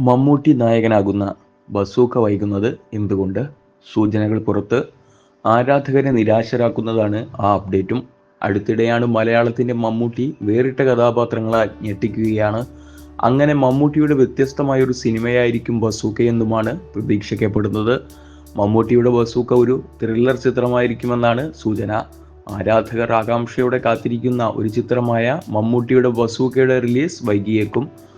മമ്മൂട്ടി നായകനാകുന്ന ബസൂക്ക വൈകുന്നത് എന്തുകൊണ്ട്? സൂചനകൾ പുറത്ത്. ആരാധകരെ നിരാശരാക്കുന്നതാണ് ആ അപ്ഡേറ്റും. അടുത്തിടെയാണ് മലയാളത്തിന്റെ മമ്മൂട്ടി വേറിട്ട കഥാപാത്രങ്ങളാൽ ഞെട്ടിക്കുകയാണ്. അങ്ങനെ മമ്മൂട്ടിയുടെ വ്യത്യസ്തമായ ഒരു സിനിമയായിരിക്കും ബസൂക്ക എന്നുമാണ് പ്രതീക്ഷിക്കപ്പെടുന്നത്. മമ്മൂട്ടിയുടെ ബസൂക്ക ഒരു ത്രില്ലർ ചിത്രമായിരിക്കുമെന്നാണ് സൂചന. ആരാധകർ ആകാംക്ഷയോടെ കാത്തിരിക്കുന്ന ഒരു ചിത്രമായ മമ്മൂട്ടിയുടെ ബസൂക്കയുടെ റിലീസ് വൈകിയേക്കും.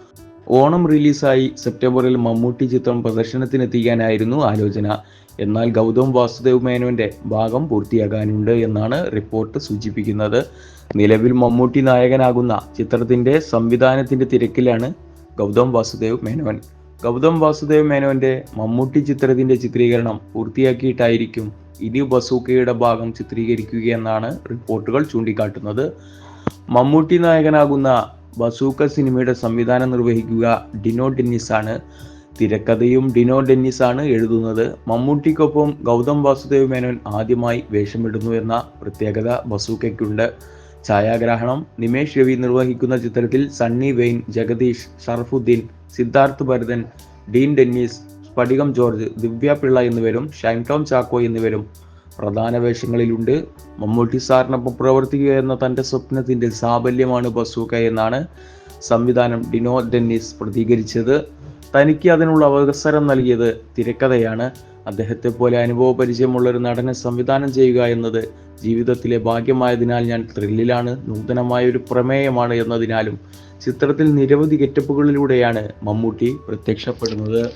ഓണം റിലീസായി സെപ്റ്റംബറിൽ മമ്മൂട്ടി ചിത്രം പ്രദർശനത്തിനെത്തിക്കാനായിരുന്നു ആലോചന. എന്നാൽ ഗൗതം വാസുദേവ് മേനോന്റെ ഭാഗം പൂർത്തിയാകാനുണ്ട് എന്നാണ് റിപ്പോർട്ട് സൂചിപ്പിക്കുന്നത്. നിലവിൽ മമ്മൂട്ടി നായകനാകുന്ന ചിത്രത്തിന്റെ സംവിധാനത്തിന്റെ തിരക്കിലാണ് ഗൗതം വാസുദേവ് മേനോൻ. ഗൗതം വാസുദേവ് മേനോന്റെ മമ്മൂട്ടി ചിത്രത്തിന്റെ ചിത്രീകരണം പൂർത്തിയാക്കിയിട്ടായിരിക്കും ഇനി ബസൂക്കയുടെ ഭാഗം ചിത്രീകരിക്കുകയെന്നാണ് റിപ്പോർട്ടുകൾ ചൂണ്ടിക്കാട്ടുന്നത്. മമ്മൂട്ടി നായകനാകുന്ന ബസൂക്ക സിനിമയുടെ സംവിധാനം നിർവഹിക്കുക ഡിനോ ഡെന്നിസ് ആണ് തിരക്കഥയും ഡിനോ ഡെന്നിസ് ആണ് എഴുതുന്നത്. മമ്മൂട്ടിക്കൊപ്പം ഗൗതം വാസുദേവ് മേനോൻ ആദ്യമായി വേഷമിടുന്നു എന്ന പ്രത്യേകത ബസൂക്കയ്ക്കുണ്ട് ഛായാഗ്രഹണം നിമേഷ് രവി നിർവഹിക്കുന്ന ചിത്രത്തിൽ സണ്ണി വെയിൻ ജഗദീഷ് ഷറഫുദ്ദീൻ സിദ്ധാർത്ഥ് ഭരതൻ ഡീൻ ഡെന്നീസ് സ്ഫടികം ജോർജ് ദിവ്യ പിള്ള എന്നിവരും ഷൈൻ ടോം ചാക്കോ എന്നിവരും പ്രധാന വേഷങ്ങളിലുണ്ട്. മമ്മൂട്ടി സാറിനൊപ്പം പ്രവർത്തിക്കുക എന്ന തന്റെ സ്വപ്നത്തിന്റെ സാബല്യമാണ് ബസൂക്ക എന്നാണ് സംവിധാനം ഡിനോ ഡെന്നിസ് പ്രതികരിച്ചത്. തനിക്ക് അതിനുള്ള അവസരം നൽകിയത് തിരക്കഥയാണ്. അദ്ദേഹത്തെ പോലെ അനുഭവ പരിചയമുള്ള ഒരു നടനെ സംവിധാനം ചെയ്യുക എന്നത് ജീവിതത്തിലെ ഭാഗ്യമായതിനാൽ ഞാൻ ത്രില്ലിലാണ് നൂതനമായ ഒരു പ്രമേയമാണ് എന്നതിനാലും ചിത്രത്തിൽ നിരവധി ഗെറ്റപ്പുകളിലൂടെയാണ് മമ്മൂട്ടി പ്രത്യക്ഷപ്പെടുന്നത്.